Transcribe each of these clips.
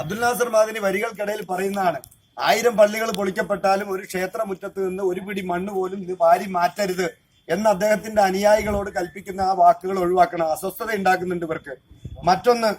അബ്ദുൽ നാസർ മാദിനി വരികൾക്കിടയിൽ പറയുന്നതാണ് ആയിരം പള്ളികൾ പൊളിക്കപ്പെട്ടാലും ഒരു ക്ഷേത്രമുറ്റത്ത് നിന്ന് ഒരു പിടി മണ്ണ് പോലും ഇത് വാരി മാറ്റരുത് എന്ന് അദ്ദേഹത്തിന്റെ അനുയായികളോട് കൽപ്പിക്കുന്ന ആ വാക്കുകൾ ഒഴിവാക്കണം. അസ്വസ്ഥത ഉണ്ടാക്കുന്നുണ്ട് ഇവർക്ക്. മറ്റൊന്ന്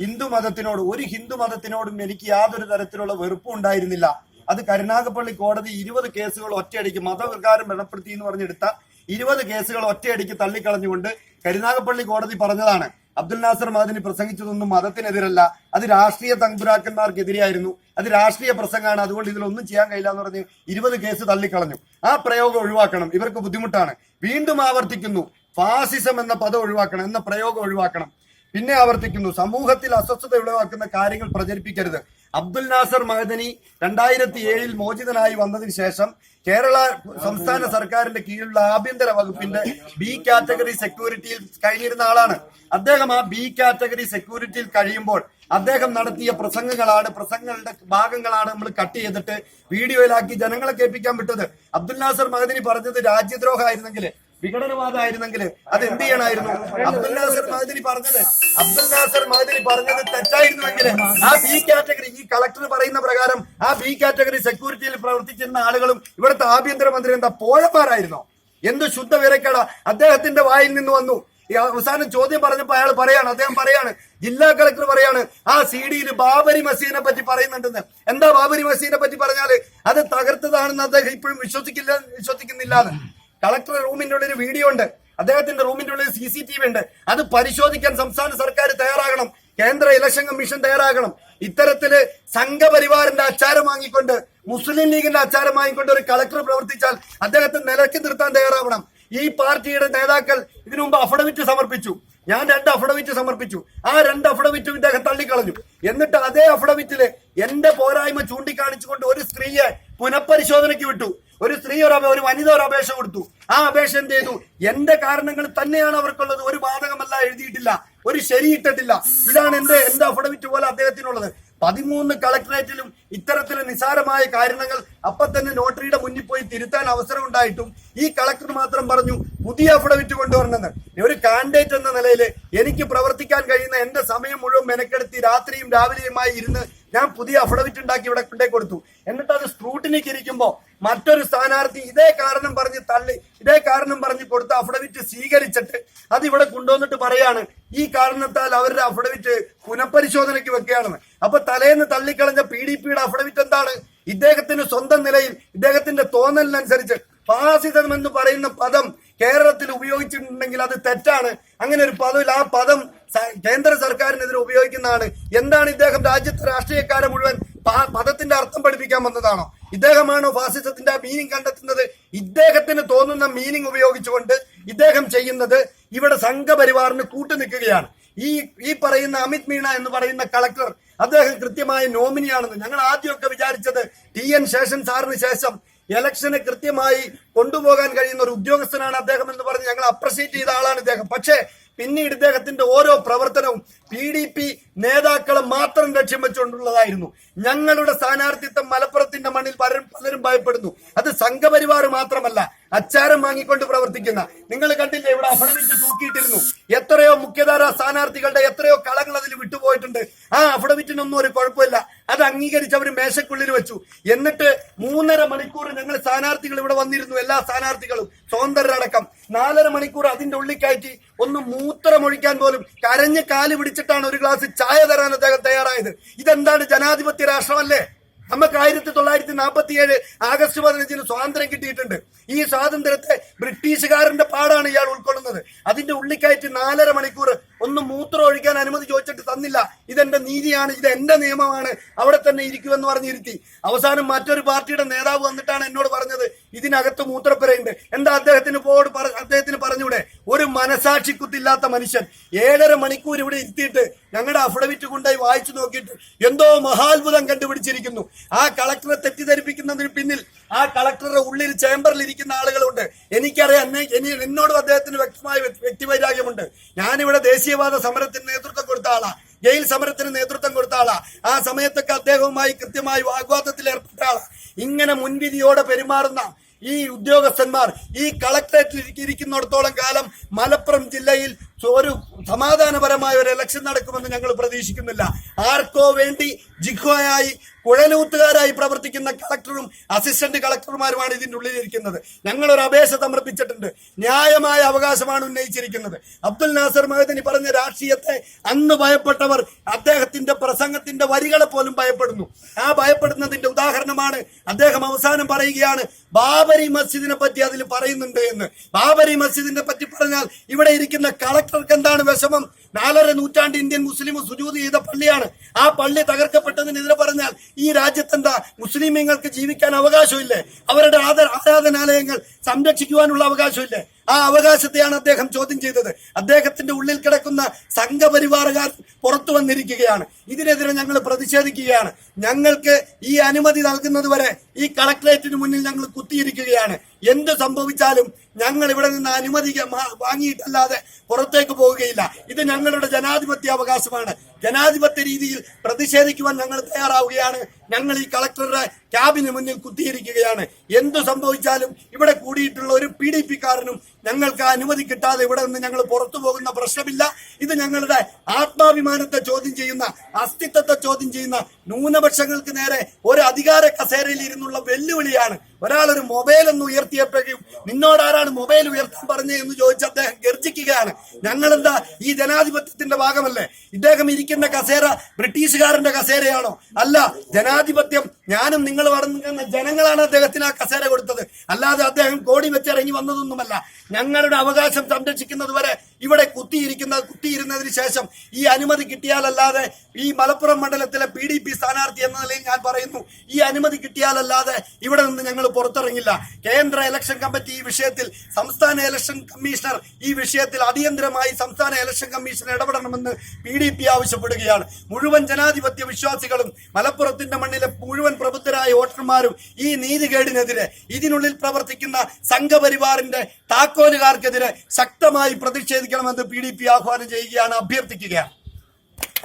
ഹിന്ദു മതത്തിനോട് ഒരു ഹിന്ദു മതത്തിനോടും എനിക്ക് യാതൊരു തരത്തിലുള്ള വെറുപ്പും ഉണ്ടായിരുന്നില്ല. അത് കരുനാഗപ്പള്ളി കോടതി ഇരുപത് കേസുകൾ ഒറ്റയടിക്ക് മതവികാരം ബലപ്പെടുത്തി എന്ന് പറഞ്ഞെടുത്ത ഇരുപത് കേസുകൾ ഒറ്റയടിക്ക് തള്ളിക്കളഞ്ഞുകൊണ്ട് കരുനാഗപ്പള്ളി കോടതി പറഞ്ഞതാണ് അബ്ദുൽ നാസർ മാദിനി പ്രസംഗിച്ചതൊന്നും മതത്തിനെതിരല്ല. അത് രാഷ്ട്രീയ തമ്പുരാക്കന്മാർക്കെതിരെയായിരുന്നു അത് രാഷ്ട്രീയ പ്രസംഗമാണ്. അതുകൊണ്ട് ഇതിലൊന്നും ചെയ്യാൻ കഴിയില്ല എന്ന് പറഞ്ഞ് ഇരുപത് കേസ് തള്ളിക്കളഞ്ഞു. ആ പ്രയോഗം ഒഴിവാക്കണം. ഇവർക്ക് ബുദ്ധിമുട്ടാണ്. വീണ്ടും ആവർത്തിക്കുന്നു. ഫാസിസം എന്ന പദം ഒഴിവാക്കണം. എന്ന പ്രയോഗം ഒഴിവാക്കണം. പിന്നെ ആവർത്തിക്കുന്നു. സമൂഹത്തിൽ അസ്വസ്ഥത ഉളവാക്കുന്ന കാര്യങ്ങൾ പ്രചരിപ്പിക്കരുത്. അബ്ദുൽ നാസർ മഹദനി രണ്ടായിരത്തി ഏഴിൽ മോചിതനായി വന്നതിന് ശേഷം കേരള സംസ്ഥാന സർക്കാരിന്റെ കീഴിലുള്ള ആഭ്യന്തര വകുപ്പിന്റെ ബി കാറ്റഗറി സെക്യൂരിറ്റിയിൽ കഴിഞ്ഞിരുന്ന ആളാണ്. അദ്ദേഹം ആ ബി കാറ്റഗറി സെക്യൂരിറ്റിയിൽ കഴിയുമ്പോൾ അദ്ദേഹം നടത്തിയ പ്രസംഗങ്ങളാണ് പ്രസംഗങ്ങളുടെ ഭാഗങ്ങളാണ് നമ്മൾ കട്ട് ചെയ്തിട്ട് വീഡിയോയിലാക്കി ജനങ്ങളെ കേൾപ്പിക്കാൻ വിട്ടത്. അബ്ദുൽ നാസർ മഹദിനി പറഞ്ഞത് രാജ്യദ്രോഹമായിരുന്നെങ്കിൽ വിഘടനവാദമായിരുന്നെങ്കിൽ അത് എന്ത് ചെയ്യണമായിരുന്നു അബ്ദുൽ നാസർ മാതിരി പറഞ്ഞത് അബ്ദുൽ നാസർ മാതിരി പറഞ്ഞത് തെറ്റായിരുന്നുവെങ്കിൽ ആ ബി കാറ്റഗറി ഈ കളക്ടർ പറയുന്ന പ്രകാരം ആ ബി കാറ്റഗറി സെക്യൂരിറ്റിയിൽ പ്രവർത്തിച്ചിരുന്ന ആളുകളും ഇവിടുത്തെ ആഭ്യന്തരമന്ത്രി എന്താ പോഴപ്പാരായിരുന്നോ എന്ത് ശുദ്ധ വിരക്കട അദ്ദേഹത്തിന്റെ വായിൽ നിന്ന് വന്നു. അവസാനം ചോദ്യം പറഞ്ഞപ്പോ അയാൾ പറയാണ് അദ്ദേഹം പറയാണ് ജില്ലാ കളക്ടർ പറയാണ് ആ സി ഡിയിൽ ബാബരി മസീദിനെ പറ്റി പറയുന്നുണ്ടെന്ന്. എന്താ ബാബരി മസീദിനെ പറ്റി പറഞ്ഞാൽ? അത് തകർത്തതാണെന്ന് അദ്ദേഹം ഇപ്പോഴും വിശ്വസിക്കില്ല വിശ്വസിക്കുന്നില്ല കളക്ടർ റൂമിന്റെ ഉള്ളിൽ വീഡിയോ ഉണ്ട്. അദ്ദേഹത്തിന്റെ റൂമിന്റെ ഉള്ളിൽ സി സി ടി വി ഉണ്ട്. അത് പരിശോധിക്കാൻ സംസ്ഥാന സർക്കാർ തയ്യാറാകണം. കേന്ദ്ര ഇലക്ഷൻ കമ്മീഷൻ തയ്യാറാകണം. ഇത്തരത്തിൽ സംഘപരിവാറിന്റെ അച്ചാരം വാങ്ങിക്കൊണ്ട് മുസ്ലിം ലീഗിന്റെ അച്ചാരം വാങ്ങിക്കൊണ്ട് ഒരു കളക്ടർ പ്രവർത്തിച്ചാൽ അദ്ദേഹത്തെ നിലക്കി നിർത്താൻ തയ്യാറാവണം. ഈ പാർട്ടിയുടെ നേതാക്കൾ ഇതിനു മുമ്പ് അഫിഡവിറ്റ് സമർപ്പിച്ചു. ഞാൻ രണ്ട് അഫിഡവിറ്റ് സമർപ്പിച്ചു. ആ രണ്ട് അഫിഡവിറ്റും ഇദ്ദേഹം തള്ളിക്കളഞ്ഞു. എന്നിട്ട് അതേ അഫിഡവിറ്റിൽ എന്റെ പോരായ്മ ചൂണ്ടിക്കാണിച്ചുകൊണ്ട് ഒരു സ്ത്രീയെ പുനഃപരിശോധനയ്ക്ക് വിട്ടു. ഒരു സ്ത്രീ ഒരു ഒരു വനിത ഒരു അപേക്ഷ കൊടുത്തു. ആ അപേക്ഷ എന്ത് ചെയ്തു? എന്റെ കാരണങ്ങൾ തന്നെയാണ് അവർക്കുള്ളത്. ഒരു ബാധകമല്ല എഴുതിയിട്ടില്ല. ഒരു ശരിയിട്ടിട്ടില്ല. ഇതാണ് എന്റെ എന്റെ അഫിഡവിറ്റ് പോലെ അദ്ദേഹത്തിനുള്ളത്. പതിമൂന്ന് കളക്ടറേറ്റിലും ഇത്തരത്തിൽ നിസാരമായ കാരണങ്ങൾ അപ്പൊ തന്നെ നോട്ടറിയുടെ മുന്നിൽ പോയി തിരുത്താൻ അവസരം ഉണ്ടായിട്ടും ഈ കളക്ടർ മാത്രം പറഞ്ഞു പുതിയ അഫിഡവിറ്റ് കൊണ്ടുവരണമെന്ന്. ഒരു കാൻഡിഡേറ്റ് എന്ന നിലയിൽ എനിക്ക് പ്രവർത്തിക്കാൻ കഴിയുന്ന എന്റെ സമയം മുഴുവൻ മെനക്കെടുത്തി രാത്രിയും രാവിലെയുമായി ഇരുന്ന് ഞാൻ പുതിയ അഫിഡവിറ്റ് ഉണ്ടാക്കി ഇവിടെ കൊണ്ടേ കൊടുത്തു. എന്നിട്ട് അത് സ്ക്രൂട്ടിനിക്ക് ഇരിക്കുമ്പോ മറ്റൊരു സ്ഥാനാർത്ഥി ഇതേ കാരണം പറഞ്ഞ് തള്ളി ഇതേ കാരണം പറഞ്ഞ് കൊടുത്ത അഫിഡവിറ്റ് സ്വീകരിച്ചിട്ട് അത് ഇവിടെ കൊണ്ടുവന്നിട്ട് പറയാണ് ഈ കാരണത്താൽ അവരുടെ അഫിഡവിറ്റ് പുനഃപരിശോധനയ്ക്ക് വെക്കുകയാണെന്ന്. അപ്പൊ തലേന്ന് തള്ളിക്കളഞ്ഞ പി ഡി പിയുടെ അഫിഡവിറ്റ് എന്താണ്? ഇദ്ദേഹത്തിന്റെ സ്വന്തം നിലയിൽ ഇദ്ദേഹത്തിന്റെ തോന്നലിനനുസരിച്ച് ഫാസിസം എന്ന് പറയുന്ന പദം കേരളത്തിൽ ഉപയോഗിച്ചിട്ടുണ്ടെങ്കിൽ അത് തെറ്റാണ്. അങ്ങനെ ഒരു പദമില്ല. ആ പദം കേന്ദ്ര സർക്കാരിനെതിരെ ഉപയോഗിക്കുന്നതാണ്. എന്താണ് ഇദ്ദേഹം രാജ്യത്തെ രാഷ്ട്രീയക്കാരെ മുഴുവൻ പദത്തിന്റെ അർത്ഥം പഠിപ്പിക്കാൻ വന്നതാണോ? ഇദ്ദേഹമാണോ ഫാസിസത്തിന്റെ മീനിങ് കണ്ടെത്തുന്നത്? ഇദ്ദേഹത്തിന് തോന്നുന്ന മീനിങ് ഉപയോഗിച്ചുകൊണ്ട് ഇദ്ദേഹം ചെയ്യുന്നത് ഇവിടെ സംഘപരിവാറിന് കൂട്ടുനിൽക്കുകയാണ്. ഈ ഈ പറയുന്ന അമിത് മീണ എന്ന് പറയുന്ന കളക്ടർ അദ്ദേഹം കൃത്യമായ നോമിനിയാണെന്ന് ഞങ്ങൾ ആദ്യമൊക്കെ വിചാരിച്ചത് ടി എൻ ശേഷൻ സാറിന് ശേഷം ഇലക്ഷനെ കൃത്യമായി കൊണ്ടുപോകാൻ കഴിയുന്ന ഒരു ഉദ്യോഗസ്ഥനാണ് അദ്ദേഹം എന്ന് പറഞ്ഞ് ഞങ്ങൾ അപ്രസീറ്റ് ചെയ്ത ആളാണ് ഇദ്ദേഹം. പക്ഷേ പിന്നീട് ഇദ്ദേഹത്തിന്റെ ഓരോ പ്രവർത്തനവും പി ഡി പി നേതാക്കളെ മാത്രം ലക്ഷ്യം വെച്ചുകൊണ്ടുള്ളതായിരുന്നു. ഞങ്ങളുടെ സ്ഥാനാർത്ഥിത്വം മലപ്പുറത്തിന്റെ മണ്ണിൽ പലരും പലരും ഭയപ്പെടുന്നു. അത് സംഘപരിവാർ മാത്രമല്ല അച്ചാരം വാങ്ങിക്കൊണ്ട് പ്രവർത്തിക്കുന്ന. നിങ്ങൾ കണ്ടില്ലേ ഇവിടെ അഫിഡവിറ്റ് തൂക്കിയിട്ടിരുന്നു. എത്രയോ മുഖ്യധാര സ്ഥാനാർത്ഥികളുടെ എത്രയോ കളങ്ങൾ അതിൽ വിട്ടുപോയിട്ടുണ്ട്. ആ അഫിഡവിറ്റിനൊന്നും ഒരു കുഴപ്പമില്ല. അത് അംഗീകരിച്ച് അവർ മേശക്കുള്ളിൽ വെച്ചു. എന്നിട്ട് മൂന്നര മണിക്കൂർ ഞങ്ങൾ സ്ഥാനാർത്ഥികൾ ഇവിടെ വന്നിരുന്നു എല്ലാ സ്ഥാനാർത്ഥികളും. സ്വതന്ത്രരടക്കം. നാലര മണിക്കൂർ അതിന്റെ ഉള്ളിൽ കയറ്റി ഒന്ന് മൂത്രമൊഴിക്കാൻ പോലും കരഞ്ഞ് കാൽ പിടിച്ചിട്ടാണ് ഒരു ഗ്ലാസ് ചായ തരാൻ അദ്ദേഹം തയ്യാറായത്. ഇതെന്താണ് ജനാധിപത്യ രാഷ്ട്രമല്ലേ? നമുക്ക് ആയിരത്തി തൊള്ളായിരത്തി നാൽപ്പത്തി ഏഴ് ആഗസ്റ്റ് പതിനഞ്ചിന് സ്വാതന്ത്ര്യം കിട്ടിയിട്ടുണ്ട്. ഈ സ്വാതന്ത്ര്യത്തെ ബ്രിട്ടീഷുകാരന്റെ പാടാണ് ഇയാൾ ഉൾക്കൊള്ളുന്നത്. അതിന്റെ ഉള്ളിക്കയറ്റി നാലര മണിക്കൂർ ഒന്ന് മൂത്രം ഒഴിക്കാൻ അനുമതി ചോദിച്ചിട്ട് തന്നില്ല. ഇതെന്റെ നീതിയാണ് ഇത് എന്റെ നിയമമാണ്. അവിടെ തന്നെ ഇരിക്കുമെന്ന് പറഞ്ഞിരുത്തി അവസാനം മറ്റൊരു പാർട്ടിയുടെ നേതാവ് വന്നിട്ടാണ് എന്നോട് പറഞ്ഞത്. ഇതിനകത്ത് മൂത്രപ്പുരയുണ്ട്. എന്താ അദ്ദേഹത്തിന് പോട് അദ്ദേഹത്തിന് പറഞ്ഞൂടെ? ഒരു മനസാക്ഷി കുത്തില്ലാത്ത മനുഷ്യൻ. ഏഴര മണിക്കൂർ ഇവിടെ ഇരുത്തിയിട്ട് ഞങ്ങളുടെ അഫിഡവിറ്റ് കൊണ്ടായി വായിച്ചു നോക്കിയിട്ട് എന്തോ മഹാത്ഭുതം കണ്ടുപിടിച്ചിരിക്കുന്നു. ആ കളക്ടറെ തെറ്റിദ്ധരിപ്പിക്കുന്നതിന് പിന്നിൽ ആ കളക്ടറുടെ ഉള്ളിൽ ചേംബറിൽ ഇരിക്കുന്ന ആളുകളുണ്ട്. എനിക്കറിയാം എന്നെ എനി- എന്നോടും അദ്ദേഹത്തിന് വ്യക്തമായ വ്യ- വ്യക്തിവൈരാഗ്യമുണ്ട്. ഞാനിവിടെ ദേശീയവാദ സമരത്തിന് നേതൃത്വം കൊടുത്ത ആളാ. ജയിൽ സമരത്തിന് നേതൃത്വം കൊടുത്ത ആളാ. ആ സമയത്തൊക്കെ അദ്ദേഹവുമായി കൃത്യമായി വാഗ്വാദത്തിൽ ഏർപ്പെട്ട ആളാ. ഇങ്ങനെ മുൻവിധിയോടെ പെരുമാറുന്ന ഈ ഉദ്യോഗസ്ഥന്മാർ ഈ കളക്ടറേറ്റിൽ ഇരിക്കുന്നിടത്തോളം കാലം മലപ്പുറം ജില്ലയിൽ ഒരു സമാധാനപരമായ ഒരു ഇലക്ഷൻ നടക്കുമെന്ന് ഞങ്ങൾ പ്രതീക്ഷിക്കുന്നില്ല. ആർക്കോ വേണ്ടി ജിഖോയായി കുഴലൂത്തുകാരായി പ്രവർത്തിക്കുന്ന കളക്ടറും അസിസ്റ്റന്റ് കളക്ടർമാരുമാണ് ഇതിന്റെ ഉള്ളിലിരിക്കുന്നത്. ഞങ്ങൾ ഒരു അപേക്ഷ സമർപ്പിച്ചിട്ടുണ്ട്. ന്യായമായ അവകാശമാണ് ഉന്നയിച്ചിരിക്കുന്നത്. അബ്ദുൽ നാസർ മഹദിനി പറഞ്ഞ രാഷ്ട്രീയത്തെ അന്ന് ഭയപ്പെട്ടവർ അദ്ദേഹത്തിന്റെ പ്രസംഗത്തിന്റെ വരികളെ പോലും ഭയപ്പെടുന്നു. ആ ഭയപ്പെടുന്നതിന്റെ ഉദാഹരണമാണ് അദ്ദേഹം അവസാനം പറയുകയാണ് ബാബരി മസ്ജിദിനെ പറ്റി അതിൽ പറയുന്നുണ്ട് എന്ന്. ബാബരി മസ്ജിദിനെ പറ്റി പറഞ്ഞാൽ ഇവിടെ ഇരിക്കുന്ന കളക്ടർക്ക് എന്താണ് വിഷമം? നാലര നൂറ്റാണ്ട് ഇന്ത്യൻ മുസ്ലിം സുജൂത് ചെയ്ത പള്ളിയാണ്. ആ പള്ളി തകർക്കപ്പെട്ടതിനെതിരെ പറഞ്ഞാൽ ഈ രാജ്യത്തെന്താ? മുസ്ലിമീങ്ങൾക്ക് ജീവിക്കാൻ അവകാശമില്ലേ? അവരുടെ ആദ ആരാധനാലയങ്ങൾ സംരക്ഷിക്കുവാനുള്ള അവകാശമില്ലേ? ആ അവകാശത്തെയാണ് അദ്ദേഹം ചോദ്യം ചെയ്തത്. അദ്ദേഹത്തിന്റെ ഉള്ളിൽ കിടക്കുന്ന സംഘപരിവാറുകാർ പുറത്തു വന്നിരിക്കുകയാണ്. ഇതിനെതിരെ ഞങ്ങൾ പ്രതിഷേധിക്കുകയാണ്. ഞങ്ങൾക്ക് ഈ അനുമതി നൽകുന്നത് വരെ ഈ കളക്ടറേറ്റിന് മുന്നിൽ ഞങ്ങൾ കുത്തിയിരിക്കുകയാണ്. എന്ത് സംഭവിച്ചാലും ഞങ്ങൾ ഇവിടെ നിന്ന് അനുമതി വാങ്ങിയിട്ടല്ലാതെ പുറത്തേക്ക് പോവുകയില്ല. ഇത് ഞങ്ങളുടെ ജനാധിപത്യ അവകാശമാണ് ജനാധിപത്യ രീതിയിൽ പ്രതിഷേധിക്കുവാൻ ഞങ്ങൾ തയ്യാറാവുകയാണ്. ഞങ്ങൾ ഈ കളക്ടറുടെ ക്യാബിന് മുന്നിൽ കുത്തിയിരിക്കുകയാണ്. എന്തു സംഭവിച്ചാലും ഇവിടെ കൂടിയിട്ടുള്ള ഒരു പി ഡി പി കാരനും ഞങ്ങൾക്ക് അനുമതി കിട്ടാതെ ഇവിടെ നിന്ന് ഞങ്ങൾ പുറത്തു പോകുന്ന പ്രശ്നമില്ല. ഇത് ഞങ്ങളുടെ ആത്മാഭിമാനത്തെ ചോദ്യം ചെയ്യുന്ന അസ്തിത്വത്തെ ചോദ്യം ചെയ്യുന്ന ന്യൂനപക്ഷങ്ങൾക്ക് നേരെ ഒരു അധികാര കസേരയിൽ ഇരുന്നുള്ള വെല്ലുവിളിയാണ്. ഒരാൾ ഒരു മൊബൈൽ ഒന്ന് ഉയർത്തിയപ്പോഴേക്കും നിന്നോടാരാണ് മൊബൈൽ ഉയർത്താൻ പറഞ്ഞത് എന്ന് ചോദിച്ച് അദ്ദേഹം ഗർജിക്കുകയാണ്. ഞങ്ങളെന്താ ഈ ജനാധിപത്യത്തിന്റെ ഭാഗമല്ലേ? ഇദ്ദേഹം ഇരിക്കുന്ന കസേര ബ്രിട്ടീഷുകാരന്റെ കസേരയാണോ? അല്ല ജനാധിപത്യം ഞാനും നിങ്ങൾ പറഞ്ഞ ജനങ്ങളാണ് അദ്ദേഹത്തിന് ആ കസേര കൊടുത്തത്. അല്ലാതെ അദ്ദേഹം കോടി വെച്ചിറങ്ങി വന്നതൊന്നുമല്ല. ഞങ്ങളുടെ അവകാശം സംരക്ഷിക്കുന്നത് വരെ ഇവിടെ കുത്തിയിരിക്കുന്ന കുത്തിയിരുന്നതിന് ശേഷം ഈ അനുമതി കിട്ടിയാലല്ലാതെ ഈ മലപ്പുറം മണ്ഡലത്തിലെ പി ഡി പി സ്ഥാനാർത്ഥി എന്ന നിലയിൽ ഞാൻ പറയുന്നു ഈ അനുമതി കിട്ടിയാലല്ലാതെ ഇവിടെ നിന്ന് ഞങ്ങൾ പുറത്തിറങ്ങില്ല. കേന്ദ്ര ഇലക്ഷൻ കമ്മിറ്റി ഈ വിഷയത്തിൽ സംസ്ഥാന ഇലക്ഷൻ കമ്മീഷണർ ഈ വിഷയത്തിൽ അടിയന്തരമായി സംസ്ഥാന ഇലക്ഷൻ കമ്മീഷൻ ഇടപെടണമെന്ന് പി ഡി പി ആവശ്യപ്പെടുകയാണ്. മുഴുവൻ ജനാധിപത്യ വിശ്വാസികളും മലപ്പുറത്തിന്റെ മണ്ണിലെ മുഴുവൻ പ്രബുദ്ധരായ വോട്ടർമാരും ഈ നീതികേടിനെതിരെ ഇതിനുള്ളിൽ പ്രവർത്തിക്കുന്ന സംഘപരിവാറിന്റെ താക്കോലുകാർക്കെതിരെ ശക്തമായി പ്രതിഷേധിക്കണമെന്ന് പി ഡി പി ആഹ്വാനം ചെയ്യുകയാണ് അഭ്യർത്ഥിക്കുകയാണ്.